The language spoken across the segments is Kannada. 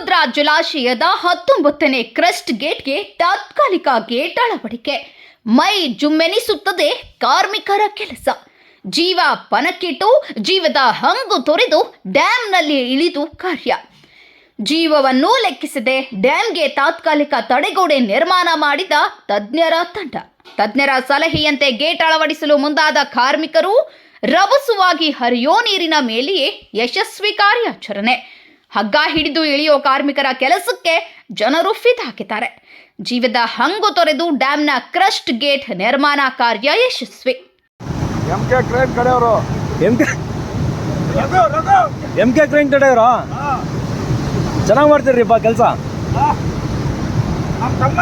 ತುಂಗಭದ್ರಾ ಜಲಾಶಯದ ಹತ್ತೊಂಬತ್ತನೇ ಕ್ರಸ್ಟ್ ಗೇಟ್ಗೆ ತಾತ್ಕಾಲಿಕ ಗೇಟ್ ಅಳವಡಿಕೆ. ಮೈ ಜುಮ್ಮೆನಿಸುತ್ತದೆ ಕಾರ್ಮಿಕರ ಕೆಲಸ. ಜೀವ ಪನಕ್ಕಿಟ್ಟು ಜೀವದ ಹಂಗು ತೊರೆದು ಡ್ಯಾಂನಲ್ಲಿ ಇಳಿದು ಕಾರ್ಯ. ಜೀವವನ್ನು ಲೆಕ್ಕಿಸದೆ ಡ್ಯಾಂಗೆ ತಾತ್ಕಾಲಿಕ ತಡೆಗೋಡೆ ನಿರ್ಮಾಣ ಮಾಡಿದ ತಜ್ಞರ ತಂಡ. ತಜ್ಞರ ಸಲಹೆಯಂತೆ ಗೇಟ್ ಅಳವಡಿಸಲು ಮುಂದಾದ ಕಾರ್ಮಿಕರು ರಭಸವಾಗಿ ಹರಿಯೋ ನೀರಿನ ಮೇಲೆಯೇ ಯಶಸ್ವಿ ಕಾರ್ಯಾಚರಣೆ. ಹಗ್ಗ ಹಿಡಿದು ಇಳಿಯೋ ಕಾರ್ಮಿಕರ ಕೆಲಸಕ್ಕೆ ಜನರು ಫಿತ್ ಹಾಕಿದ್ದಾರೆ. ಜೀವದ ಹಂಗು ತೊರೆದು ಡ್ಯಾಮ್ನ ಕ್ರಸ್ಟ್ ಗೇಟ್ ನಿರ್ಮಾಣ ಕಾರ್ಯ ಯಶಸ್ವಿ. ಎಂ ಕೆ ಕ್ರೈನ್ ಕಡೆಯವರು. ಚೆನ್ನಾಗಿ ಮಾಡ್ತೀರಿಪ್ಪ ಕೆಲಸ. ನಮ್ಮ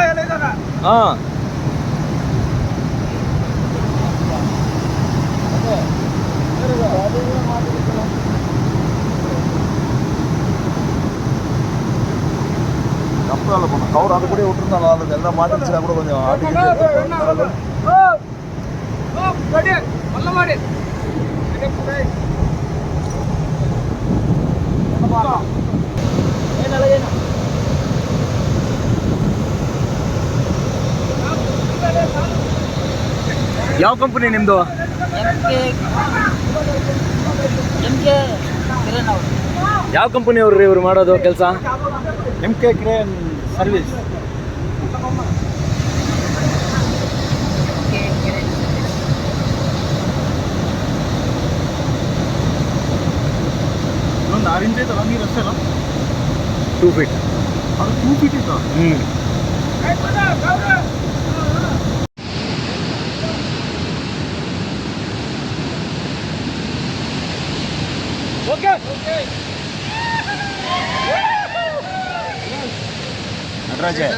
ತಮ್ಮ ಎಲ್ಲ ಇದ್ದಾನ ಹಾಂ ನಮ್ಮದಲ್ಲ ಬಂದ. ಅವ್ರು ಅದು ಕೂಡ ಹುಟ್ಟಿರ್ತಾನ ಅದನ್ನೆಲ್ಲ ಮಾತಾಡ್ಸಿ ಕೂಡ ಬಂದೇವು ಆಟಿಗೆ ಯಾವ ಕಂಪನಿ ನಿಮ್ಮದು ಯಾವ ಕಂಪನಿಯವ್ರು ಇವ್ರು ಮಾಡೋದು ಕೆಲಸ? M K crane ಸರ್ವಿಸ್ ಒಂದು ಆರು ಇಂಚ್ ಐತಲ್ಲ ನೀರು ಅಷ್ಟೇ ಅಲ್ಲ ಟೂ ಫೀಟ್ ಅದು ಟೂ ಫೀಟ್ ಇತ್ತು ಹ್ಞೂ ड्रज है।